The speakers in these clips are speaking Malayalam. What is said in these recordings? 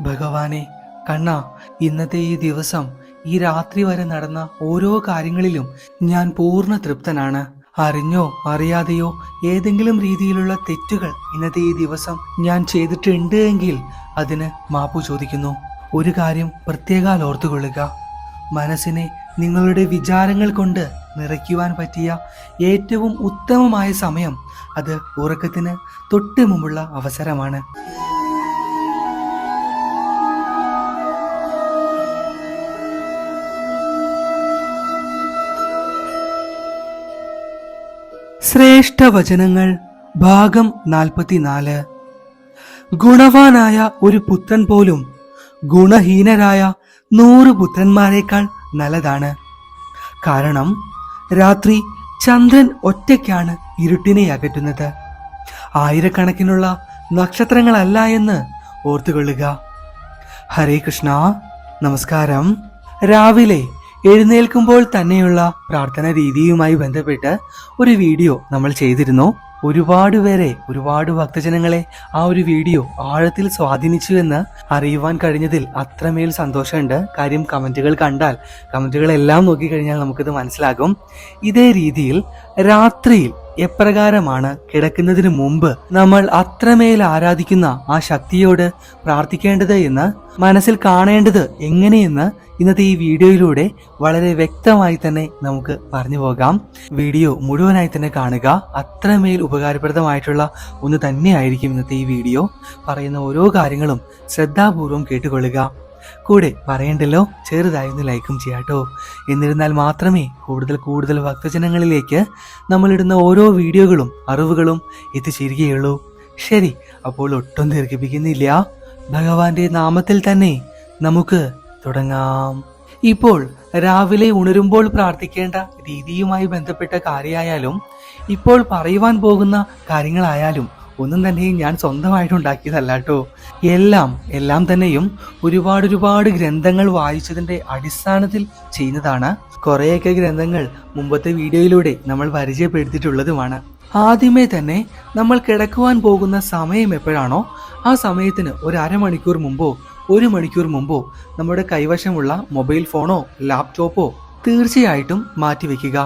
ഭഗവാനെ കണ്ണ ഇന്നത്തെ ഈ ദിവസം ഈ രാത്രി വരെ നടന്ന ഓരോ കാര്യങ്ങളിലും ഞാൻ പൂർണ തൃപ്തനാണ്. അറിഞ്ഞോ അറിയാതെയോ ഏതെങ്കിലും രീതിയിലുള്ള തെറ്റുകൾ ഇന്നത്തെ ഈ ദിവസം ഞാൻ ചെയ്തിട്ടുണ്ട് എങ്കിൽ അതിന് മാപ്പു ചോദിക്കുന്നു. ഒരു കാര്യം പ്രത്യേകാൽ ഓർത്തുകൊള്ളുക. മനസ്സിനെ നിങ്ങളുടെ വിചാരങ്ങൾ കൊണ്ട് നിറയ്ക്കുവാൻ പറ്റിയ ഏറ്റവും ഉത്തമമായ സമയം അത് ഉറക്കത്തിന് തൊട്ട് മുമ്പുള്ള അവസരമാണ്. ശ്രേഷ്ഠ വചനങ്ങൾ ഭാഗം നാൽപ്പത്തിനാല്. ഗുണവാനായ ഒരു പുത്രൻ പോലും ഗുണഹീനരായ നൂറ് പുത്രന്മാരെക്കാൾ നല്ലതാണ്. കാരണം രാത്രി ചന്ദ്രൻ ഒറ്റയ്ക്കാണ് ഇരുട്ടിനെ അകറ്റുന്നത്. ആയിരക്കണക്കിനുള്ള നക്ഷത്രങ്ങളല്ല എന്ന് ഓർത്തുകൊള്ളുക. ഹരേ കൃഷ്ണ നമസ്കാരം. രാവിലെ എഴുന്നേൽക്കുമ്പോൾ തന്നെയുള്ള പ്രാർത്ഥന രീതിയുമായി ബന്ധപ്പെട്ട് ഒരു വീഡിയോ നമ്മൾ ചെയ്തിരുന്നു. ഒരുപാട് പേരെ ഒരുപാട് ഭക്തജനങ്ങളെ ആ ഒരു വീഡിയോ ആഴത്തിൽ സ്വാധീനിച്ചു എന്ന് അറിയുവാൻ കഴിഞ്ഞതിൽ അത്രമേൽ സന്തോഷമുണ്ട്. കാര്യം കമന്റുകൾ കണ്ടാൽ കമന്റുകളെല്ലാം നോക്കിക്കഴിഞ്ഞാൽ നമുക്കിത് മനസ്സിലാകും. ഇതേ രീതിയിൽ രാത്രിയിൽ എപ്രകാരമാണ് കിടക്കുന്നതിന് മുമ്പ് നമ്മൾ അത്രമേൽ ആരാധിക്കുന്ന ആ ശക്തിയോട് പ്രാർത്ഥിക്കേണ്ടത് എന്ന് മനസ്സിൽ കാണേണ്ടത് എങ്ങനെയെന്ന് ഇന്നത്തെ ഈ വീഡിയോയിലൂടെ വളരെ വ്യക്തമായി തന്നെ നമുക്ക് പറഞ്ഞു പോകാം. വീഡിയോ മുഴുവനായി തന്നെ കാണുക. അത്രമേൽ ഉപകാരപ്രദമായിട്ടുള്ള ഒന്ന് തന്നെയായിരിക്കും ഇന്നത്തെ ഈ വീഡിയോ. പറയുന്ന ഓരോ കാര്യങ്ങളും ശ്രദ്ധാപൂർവം കേട്ടുകൊള്ളുക. കൂടെ പറയണ്ടല്ലോ? ചെറുതായി ഒന്ന് ലൈക്കും ചെയ്യാട്ടോ. എന്നിരുന്നാൽ മാത്രമേ കൂടുതൽ കൂടുതൽ ഭക്തജനങ്ങളിലേക്ക് നമ്മളിടുന്ന ഓരോ വീഡിയോകളും അറിവുകളും എത്തിച്ചേരുകയുള്ളൂ. ശരി അപ്പോൾ ഒട്ടും ദീർഘിപ്പിക്കുന്നില്ല. ഭഗവാന്റെ നാമത്തിൽ തന്നെ നമുക്ക് തുടങ്ങാം. ഇപ്പോൾ രാവിലെ ഉണരുമ്പോൾ പ്രാർത്ഥിക്കേണ്ട രീതിയുമായി ബന്ധപ്പെട്ട കാര്യമായാലും ഇപ്പോൾ പറയുവാൻ പോകുന്ന കാര്യങ്ങളായാലും ഒന്നും തന്നെയും ഞാൻ സ്വന്തമായിട്ട് ഉണ്ടാക്കിയതല്ല കേട്ടോ. എല്ലാം എല്ലാം തന്നെയും ഒരുപാട് ഒരുപാട് ഗ്രന്ഥങ്ങൾ വായിച്ചതിന്റെ അടിസ്ഥാനത്തിൽ ചെയ്യുന്നതാണ്. കുറേയൊക്കെ ഗ്രന്ഥങ്ങൾ മുമ്പത്തെ വീഡിയോയിലൂടെ നമ്മൾ പരിചയപ്പെടുത്തിയിട്ടുള്ളതുമാണ്. ആദ്യമേ തന്നെ നമ്മൾ കിടക്കുവാൻ പോകുന്ന സമയം എപ്പോഴാണോ ആ സമയത്തിന് ഒരു അരമണിക്കൂർ മുമ്പോ ഒരു മണിക്കൂർ മുമ്പോ നമ്മുടെ കൈവശമുള്ള മൊബൈൽ ഫോണോ ലാപ്ടോപ്പോ തീർച്ചയായിട്ടും മാറ്റിവെക്കുക.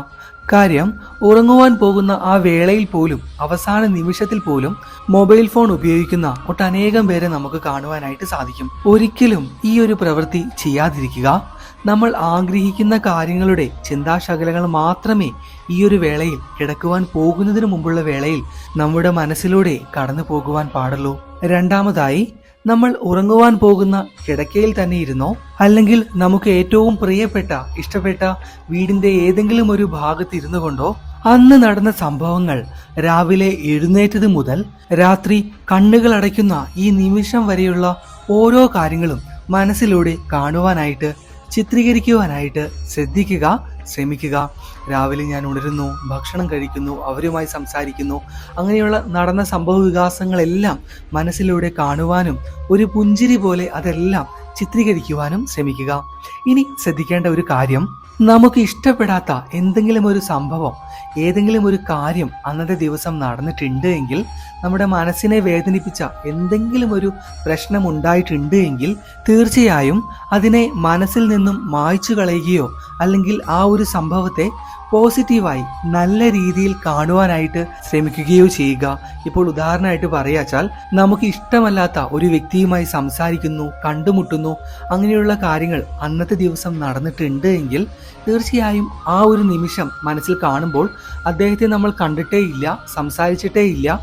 കാര്യം ഉറങ്ങുവാൻ പോകുന്ന ആ വേളയിൽ പോലും അവസാന നിമിഷത്തിൽ പോലും മൊബൈൽ ഫോൺ ഉപയോഗിക്കുന്ന ഒട്ടനേകം പേരെ നമുക്ക് കാണുവാനായിട്ട് സാധിക്കും. ഒരിക്കലും ഈ ഒരു പ്രവൃത്തി ചെയ്യാതിരിക്കുക. നമ്മൾ ആഗ്രഹിക്കുന്ന കാര്യങ്ങളുടെ ചിന്താശകലങ്ങൾ മാത്രമേ ഈ ഒരു വേളയിൽ കിടക്കുവാൻ പോകുന്നതിന് മുമ്പുള്ള വേളയിൽ നമ്മുടെ മനസ്സിലൂടെ കടന്നു പോകുവാൻ പാടുള്ളൂ. രണ്ടാമതായി നമ്മൾ ഉറങ്ങുവാൻ പോകുന്ന കിടക്കയിൽ തന്നെ ഇരുന്നോ? അല്ലെങ്കിൽ നമുക്ക് ഏറ്റവും പ്രിയപ്പെട്ട ഇഷ്ടപ്പെട്ട വീടിന്റെ ഏതെങ്കിലും ഒരു ഭാഗത്ത് ഇരുന്നു കൊണ്ടോ? അന്ന് നടന്ന സംഭവങ്ങൾ രാവിലെ എഴുന്നേറ്റത് മുതൽ രാത്രി കണ്ണുകൾ അടയ്ക്കുന്ന ഈ നിമിഷം വരെയുള്ള ഓരോ കാര്യങ്ങളും മനസ്സിലൂടെ കാണുവാനായിട്ട് ചിത്രീകരിക്കുവാനായിട്ട് ശ്രദ്ധിക്കുക. ശ്രമിക്കുക രാവിലെ ഞാൻ ഉണരുന്നു ഭക്ഷണം കഴിക്കുന്നു അവരുമായി സംസാരിക്കുന്നു. അങ്ങനെയുള്ള നടന്ന സംഭവ വികാസങ്ങളെല്ലാം മനസ്സിലൂടെ കാണുവാനും ഒരു പുഞ്ചിരി പോലെ അതെല്ലാം ചിത്രീകരിക്കുവാനും ശ്രമിക്കുക. ഇനി ശ്രദ്ധിക്കേണ്ട ഒരു കാര്യം നമുക്ക് ഇഷ്ടപ്പെടാത്ത എന്തെങ്കിലും ഒരു സംഭവം ഏതെങ്കിലും ഒരു കാര്യം അന്നത്തെ ദിവസം നടന്നിട്ടുണ്ട് എങ്കിൽ നമ്മുടെ മനസ്സിനെ വേദനിപ്പിച്ച എന്തെങ്കിലും ഒരു പ്രശ്നം ഉണ്ടായിട്ടുണ്ട് എങ്കിൽ തീർച്ചയായും അതിനെ മനസ്സിൽ നിന്നും മായ്ച്ചു കളയുകയോ അല്ലെങ്കിൽ ആ ഒരു സംഭവത്തെ പോസിറ്റീവായി നല്ല രീതിയിൽ കാണുവാനായിട്ട് ശ്രമിക്കുകയോ ചെയ്യുക. ഇപ്പോൾ ഉദാഹരണമായിട്ട് പറയാച്ചാൽ നമുക്ക് ഇഷ്ടമല്ലാത്ത ഒരു വ്യക്തിയുമായി സംസാരിക്കുന്നു കണ്ടുമുട്ടുന്നു അങ്ങനെയുള്ള കാര്യങ്ങൾ അന്നത്തെ ദിവസം നടന്നിട്ടുണ്ട് എങ്കിൽ തീർച്ചയായും ആ ഒരു നിമിഷം മനസ്സിൽ കാണുമ്പോൾ അദ്ദേഹത്തെ നമ്മൾ കണ്ടിട്ടേ ഇല്ല സംസാരിച്ചിട്ടേ ഇല്ല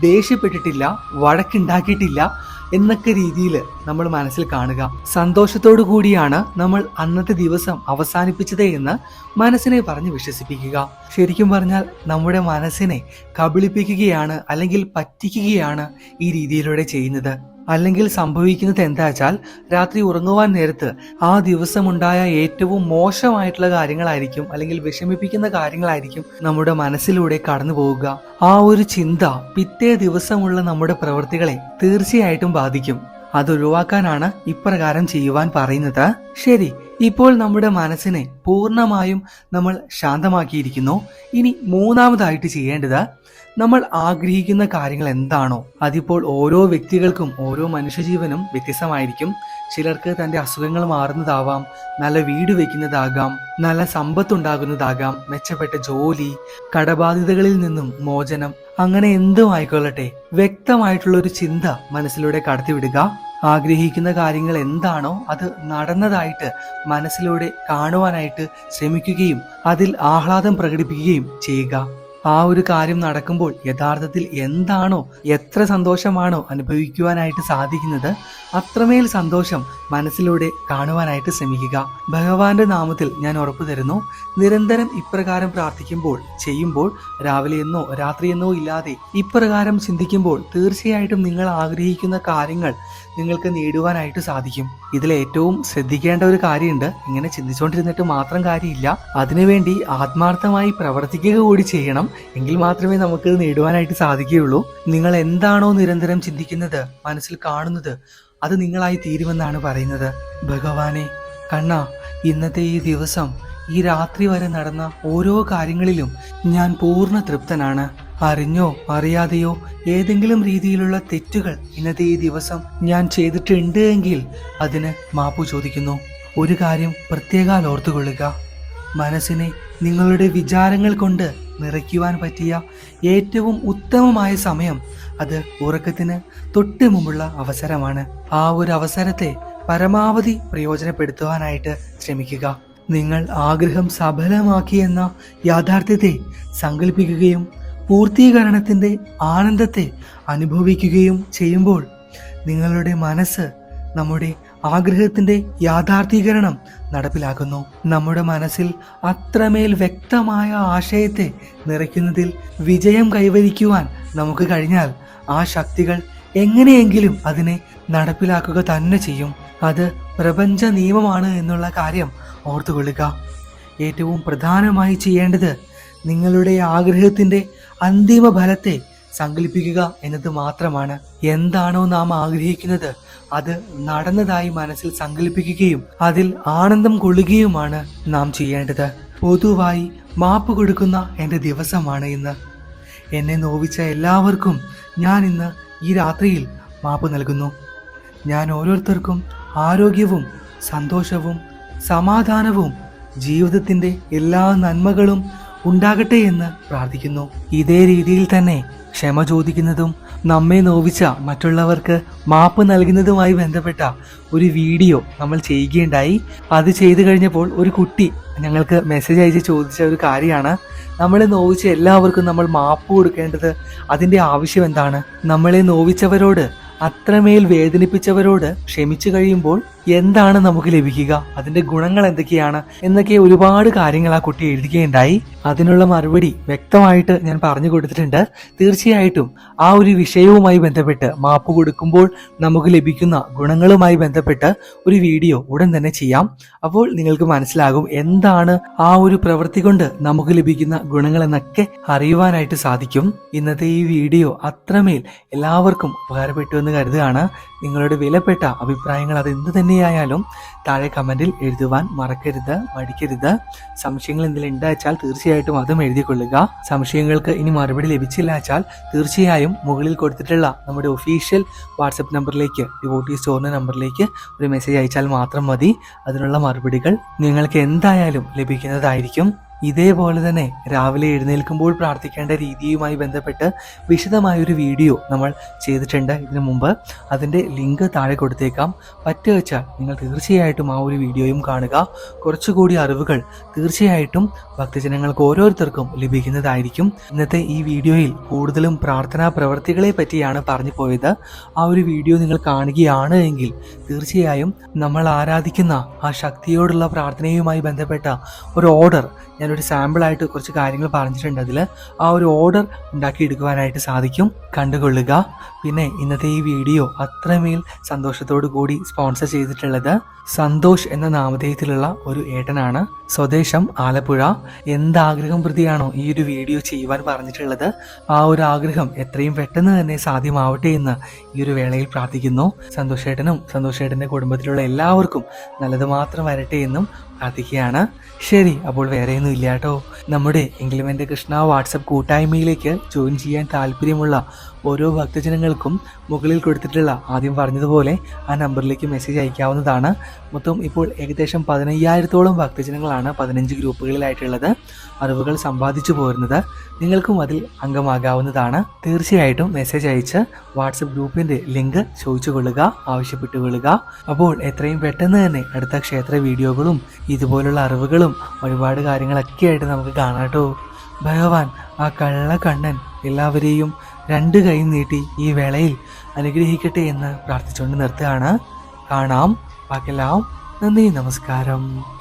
ദേഷ്യപ്പെട്ടിട്ടില്ല വഴക്കുണ്ടാക്കിയിട്ടില്ല എന്നൊക്കെ രീതിയിൽ നമ്മൾ മനസ്സിൽ കാണുക. സന്തോഷത്തോടു കൂടിയാണ് നമ്മൾ അന്നത്തെ ദിവസം അവസാനിപ്പിച്ചത് എന്ന് മനസ്സിനെ പറഞ്ഞ് വിശ്വസിപ്പിക്കുക. ശരിക്കും പറഞ്ഞാൽ നമ്മുടെ മനസ്സിനെ കബളിപ്പിക്കുകയാണ് അല്ലെങ്കിൽ പറ്റിക്കുകയാണ് ഈ രീതിയിലൂടെ ചെയ്യുന്നത്. അല്ലെങ്കിൽ സംഭവിക്കുന്നത് എന്താ വെച്ചാൽ രാത്രി ഉറങ്ങുവാൻ നേരത്ത് ആ ദിവസമുണ്ടായ ഏറ്റവും മോശമായിട്ടുള്ള കാര്യങ്ങളായിരിക്കും അല്ലെങ്കിൽ വിഷമിപ്പിക്കുന്ന കാര്യങ്ങളായിരിക്കും നമ്മുടെ മനസ്സിലൂടെ കടന്നു പോവുക. ആ ഒരു ചിന്ത പിറ്റേ ദിവസമുള്ള നമ്മുടെ പ്രവൃത്തികളെ തീർച്ചയായിട്ടും ബാധിക്കും. അത് ഒഴിവാക്കാനാണ് ഇപ്രകാരം ചെയ്യുവാൻ പറയുന്നത്. ശരി ഇപ്പോൾ നമ്മുടെ മനസ്സിനെ പൂർണമായും നമ്മൾ ശാന്തമാക്കിയിരിക്കുന്നു. ഇനി മൂന്നാമതായിട്ട് ചെയ്യേണ്ടത് നമ്മൾ ആഗ്രഹിക്കുന്ന കാര്യങ്ങൾ എന്താണോ അതിപ്പോൾ ഓരോ വ്യക്തികൾക്കും ഓരോ മനുഷ്യജീവനും വ്യത്യസ്തമായിരിക്കും. ചിലർക്ക് തന്റെ അസുഖങ്ങൾ മാറുന്നതാവാം നല്ല വീട് വെക്കുന്നതാകാം നല്ല സമ്പത്തുണ്ടാകുന്നതാകാം മെച്ചപ്പെട്ട ജോലി കടബാധിതകളിൽ നിന്നും മോചനം അങ്ങനെ എന്തും ആയിക്കൊള്ളട്ടെ. വ്യക്തമായിട്ടുള്ള ഒരു ചിന്ത മനസ്സിലൂടെ കടത്തിവിടുക. ആഗ്രഹിക്കുന്ന കാര്യങ്ങൾ എന്താണോ അത് നടന്നതായിട്ട് മനസ്സിലൂടെ കാണുവാനായിട്ട് ശ്രമിക്കുകയും അതിൽ ആഹ്ലാദം പ്രകടിപ്പിക്കുകയും ചെയ്യുക. ആ ഒരു കാര്യം നടക്കുമ്പോൾ യഥാർത്ഥത്തിൽ എന്താണോ എത്ര സന്തോഷമാണോ അനുഭവിക്കുവാനായിട്ട് സാധിക്കുന്നത് അത്രമേൽ സന്തോഷം മനസ്സിലൂടെ കാണുവാനായിട്ട് ശ്രമിക്കുക. ഭഗവാന്റെ നാമത്തിൽ ഞാൻ ഉറപ്പു തരുന്നു. നിരന്തരം ഇപ്രകാരം പ്രാർത്ഥിക്കുമ്പോൾ ചെയ്യുമ്പോൾ രാവിലെയെന്നോ രാത്രിയെന്നോ ഇല്ലാതെ ഇപ്രകാരം ചിന്തിക്കുമ്പോൾ തീർച്ചയായിട്ടും നിങ്ങൾ ആഗ്രഹിക്കുന്ന കാര്യങ്ങൾ നിങ്ങൾക്ക് നേടുവാനായിട്ട് സാധിക്കും. ഇതിൽ ഏറ്റവും ശ്രദ്ധിക്കേണ്ട ഒരു കാര്യമുണ്ട്. ഇങ്ങനെ ചിന്തിച്ചുകൊണ്ടിരുന്നിട്ട് മാത്രം കാര്യമില്ല. അതിനുവേണ്ടി ആത്മാർത്ഥമായി പ്രവർത്തിക്കുക കൂടി ചെയ്യണം. എങ്കിൽ മാത്രമേ നമുക്ക് നേടുവാനായിട്ട് സാധിക്കുകയുള്ളൂ. നിങ്ങൾ എന്താണോ നിരന്തരം ചിന്തിക്കുന്നത് മനസ്സിൽ കാണുന്നത് അത് നിങ്ങളായി തീരുമെന്നാണ് പറയുന്നത്. ഭഗവാനെ കണ്ണ ഇന്നത്തെ ഈ ദിവസം ഈ രാത്രി വരെ നടന്ന ഓരോ കാര്യങ്ങളിലും ഞാൻ പൂർണ തൃപ്തനാണ്. അറിഞ്ഞോ അറിയാതെയോ ഏതെങ്കിലും രീതിയിലുള്ള തെറ്റുകൾ ഇന്നത്തെ ഈ ദിവസം ഞാൻ ചെയ്തിട്ടുണ്ട് എങ്കിൽ അതിന് മാപ്പു ചോദിക്കുന്നു. ഒരു കാര്യം പ്രത്യേകാൽ ഓർത്തുകൊള്ളുക. മനസ്സിനെ നിങ്ങളുടെ വിചാരങ്ങൾ കൊണ്ട് നിറയ്ക്കുവാൻ പറ്റിയ ഏറ്റവും ഉത്തമമായ സമയം അത് ഉറക്കത്തിന് തൊട്ട് മുമ്പുള്ള അവസരമാണ്. ആ ഒരു അവസരത്തെ പരമാവധി പ്രയോജനപ്പെടുത്തുവാനായിട്ട് ശ്രമിക്കുക. നിങ്ങൾ ആഗ്രഹം സഫലമാക്കിയെന്ന യാഥാർത്ഥ്യത്തെ സങ്കല്പിക്കുകയും പൂർത്തീകരണത്തിന്റെ ആനന്ദത്തെ അനുഭവിക്കുകയും ചെയ്യുമ്പോൾ നിങ്ങളുടെ മനസ്സ് നമ്മുടെ ആഗ്രഹത്തിന്റെ യാഥാർത്ഥീകരണം നടപ്പിലാക്കുന്നു. നമ്മുടെ മനസ്സിൽ അത്രമേൽ വ്യക്തമായ ആശയത്തെ നിറയ്ക്കുന്നതിൽ വിജയം കൈവരിക്കുവാൻ നമുക്ക് കഴിഞ്ഞാൽ ആ ശക്തികൾ എങ്ങനെയെങ്കിലും അതിനെ നടപ്പിലാക്കുക തന്നെ ചെയ്യും. അത് പ്രപഞ്ച നിയമമാണ് എന്നുള്ള കാര്യം ഓർത്തുകൊള്ളുക. ഏറ്റവും പ്രധാനമായി ചെയ്യേണ്ടത് നിങ്ങളുടെ ആഗ്രഹത്തിന്റെ അന്തിമ ഫലത്തെ സങ്കല്പിക്കുക എന്നത് മാത്രമാണ്. എന്താണോ നാം ആഗ്രഹിക്കുന്നത് അത് നടന്നതായി മനസ്സിൽ സങ്കല്പിക്കുകയും അതിൽ ആനന്ദം കൊള്ളുകയുമാണ് നാം ചെയ്യേണ്ടത്. പൊതുവായി മാപ്പ് കൊടുക്കുന്ന എന്റെ ദിവസമാണ് ഇന്ന്. എന്നെ നോവിച്ച എല്ലാവർക്കും ഞാൻ ഇന്ന് ഈ രാത്രിയിൽ മാപ്പ് നൽകുന്നു. ഞാൻ ഓരോരുത്തർക്കും ആരോഗ്യവും സന്തോഷവും സമാധാനവും ജീവിതത്തിന്റെ എല്ലാ നന്മകളും ഉണ്ടാകട്ടെ എന്ന് പ്രാർത്ഥിക്കുന്നു. ഇതേ രീതിയിൽ തന്നെ ക്ഷമ ചോദിക്കുന്നതും നമ്മെ നോവിച്ച മറ്റുള്ളവർക്ക് മാപ്പ് നൽകുന്നതുമായി ബന്ധപ്പെട്ട ഒരു വീഡിയോ നമ്മൾ ചെയ്യുകയുണ്ടായി. അത് ചെയ്തു കഴിഞ്ഞപ്പോൾ ഒരു കുട്ടി ഞങ്ങൾക്ക് മെസ്സേജ് അയച്ച് ചോദിച്ച ഒരു കാര്യമാണ്. നമ്മളെ നോവിച്ച എല്ലാവർക്കും നമ്മൾ മാപ്പ് കൊടുക്കേണ്ടത് അതിന്റെ ആവശ്യം എന്താണ്? നമ്മളെ നോവിച്ചവരോട് അത്രമേൽ വേദനിപ്പിച്ചവരോട് ക്ഷമിച്ചു കഴിയുമ്പോൾ എന്താണ് നമുക്ക് ലഭിക്കുക? അതിന്റെ ഗുണങ്ങൾ എന്തൊക്കെയാണ്? എന്നൊക്കെ ഒരുപാട് കാര്യങ്ങൾ ആ കുട്ടി എഴുതുകയുണ്ടായി. അതിനുള്ള മറുപടി വ്യക്തമായിട്ട് ഞാൻ പറഞ്ഞു കൊടുത്തിട്ടുണ്ട്. തീർച്ചയായിട്ടും ആ ഒരു വിഷയവുമായി ബന്ധപ്പെട്ട് മാപ്പ് കൊടുക്കുമ്പോൾ നമുക്ക് ലഭിക്കുന്ന ഗുണങ്ങളുമായി ബന്ധപ്പെട്ട് ഒരു വീഡിയോ ഉടൻ തന്നെ ചെയ്യാം. അപ്പോൾ നിങ്ങൾക്ക് മനസ്സിലാകും എന്താണ് ആ ഒരു പ്രവൃത്തി കൊണ്ട് നമുക്ക് ലഭിക്കുന്ന ഗുണങ്ങൾ എന്നൊക്കെ അറിയുവാനായിട്ട് സാധിക്കും. ഇന്നത്തെ ഈ വീഡിയോ അത്രമേൽ എല്ലാവർക്കും ഉപകാരപ്പെട്ടു എന്ന് കരുതുകയാണ്. നിങ്ങളുടെ വിലപ്പെട്ട അഭിപ്രായങ്ങൾ അത് എന്ത് തന്നെയായാലും താഴെ കമന്റിൽ എഴുതുവാൻ മറക്കരുത് മടിക്കരുത്. സംശയങ്ങൾ എന്തെങ്കിലും ഉണ്ടാച്ചാൽ തീർച്ചയായിട്ടും അതും എഴുതിക്കൊള്ളുക. സംശയങ്ങൾക്ക് ഇനി മറുപടി ലഭിച്ചില്ല വെച്ചാൽ തീർച്ചയായും മുകളിൽ കൊടുത്തിട്ടുള്ള നമ്മുടെ ഒഫീഷ്യൽ വാട്സപ്പ് നമ്പറിലേക്ക് ഡിവോട്ടി സ്റ്റോറിന്റെ നമ്പറിലേക്ക് ഒരു മെസ്സേജ് അയച്ചാൽ മാത്രം മതി. അതിനുള്ള മറുപടികൾ നിങ്ങൾക്ക് എന്തായാലും ലഭിക്കുന്നതായിരിക്കും. ഇതേപോലെ തന്നെ രാവിലെ എഴുന്നേൽക്കുമ്പോൾ പ്രാർത്ഥിക്കേണ്ട രീതിയുമായി ബന്ധപ്പെട്ട് വിശദമായൊരു വീഡിയോ നമ്മൾ ചെയ്തിട്ടുണ്ട് ഇതിനു മുമ്പ്. അതിന്റെ ലിങ്ക് താഴെ കൊടുത്തേക്കാം. പറ്റുവച്ചാൽ നിങ്ങൾ തീർച്ചയായിട്ടും ആ ഒരു വീഡിയോയും കാണുക. കുറച്ചുകൂടി അറിവുകൾ തീർച്ചയായിട്ടും ഭക്തജനങ്ങൾക്ക് ഓരോരുത്തർക്കും ലഭിക്കുന്നതായിരിക്കും. ഇന്നത്തെ ഈ വീഡിയോയിൽ കൂടുതലും പ്രാർത്ഥനാ പ്രവർത്തികളെ പറ്റിയാണ് പറഞ്ഞു പോയത്. ആ ഒരു വീഡിയോ നിങ്ങൾ കാണുകയാണ് എങ്കിൽ തീർച്ചയായും നമ്മൾ ആരാധിക്കുന്ന ആ ശക്തിയോടുള്ള പ്രാർത്ഥനയുമായി ബന്ധപ്പെട്ട ഒരു ഓർഡർ ഞാൻ അതിലൊരു സാമ്പിളായിട്ട് കുറച്ച് കാര്യങ്ങൾ പറഞ്ഞിട്ടുണ്ട്. അതിൽ ആ ഒരു ഓർഡർ ഉണ്ടാക്കിയെടുക്കുവാനായിട്ട് സാധിക്കും. കണ്ടുകൊള്ളുക. പിന്നെ ഇന്നത്തെ ഈ വീഡിയോ അത്രമേൽ സന്തോഷത്തോടു കൂടി സ്പോൺസർ ചെയ്തിട്ടുള്ളത് സന്തോഷ് എന്ന നാമധേയത്തിലുള്ള ഒരു ഏട്ടനാണ്. സ്വദേശം ആലപ്പുഴ. എന്താഗ്രഹം പ്രതിയാണോ ഈ ഒരു വീഡിയോ ചെയ്യുവാൻ പറഞ്ഞിട്ടുള്ളത്? ആ ഒരു ആഗ്രഹം എത്രയും പെട്ടെന്ന് തന്നെ സാധ്യമാവട്ടെ എന്ന് ഈ ഒരു വേളയിൽ പ്രാർത്ഥിക്കുന്നു. സന്തോഷേട്ടനും സന്തോഷേട്ടന്റെ കുടുംബത്തിലുള്ള എല്ലാവർക്കും നല്ലത് മാത്രം വരട്ടെ എന്നും പ്രാർത്ഥിക്കുകയാണ് ശരി അപ്പോൾ വേറെയൊന്നും ഇല്ല കേട്ടോ. നമ്മുടെ എങ്കിലും എന്റെ കൃഷ്ണ വാട്സപ്പ് കൂട്ടായ്മയിലേക്ക് ജോയിൻ ചെയ്യാൻ താല്പര്യമുള്ള ഓരോ ഭക്തജനങ്ങൾക്കും മുകളിൽ കൊടുത്തിട്ടുള്ള ആദ്യം പറഞ്ഞതുപോലെ ആ നമ്പറിലേക്ക് മെസ്സേജ് അയക്കാവുന്നതാണ്. മൊത്തം ഇപ്പോൾ ഏകദേശം പതിനയ്യായിരത്തോളം ഭക്തജനങ്ങളാണ് പതിനഞ്ച് ഗ്രൂപ്പുകളിലായിട്ടുള്ളത് അറിവുകൾ സമ്പാദിച്ചു പോരുന്നത്. നിങ്ങൾക്കും അതിൽ അംഗമാകാവുന്നതാണ്. തീർച്ചയായിട്ടും മെസ്സേജ് അയച്ച് വാട്സപ്പ് ഗ്രൂപ്പിന്റെ ലിങ്ക് ചോദിച്ചു കൊള്ളുക ആവശ്യപ്പെട്ടു കൊള്ളുക. അപ്പോൾ എത്രയും പെട്ടെന്ന് തന്നെ അടുത്ത ക്ഷേത്ര വീഡിയോകളും ഇതുപോലുള്ള അറിവുകളും ഒരുപാട് കാര്യങ്ങളൊക്കെ ആയിട്ട് നമുക്ക് കാണാട്ടോ ഭഗവാൻ ആ കള്ള കണ്ണൻ എല്ലാവരെയും രണ്ട് കൈ നീട്ടി ഈ വേളയിൽ അനുഗ്രഹിക്കട്ടെ എന്ന് പ്രാർത്ഥിച്ചുകൊണ്ട് നിർത്തുകയാണ്. കാണാം. ബാക്കിയെല്ലാം നന്ദി നമസ്കാരം.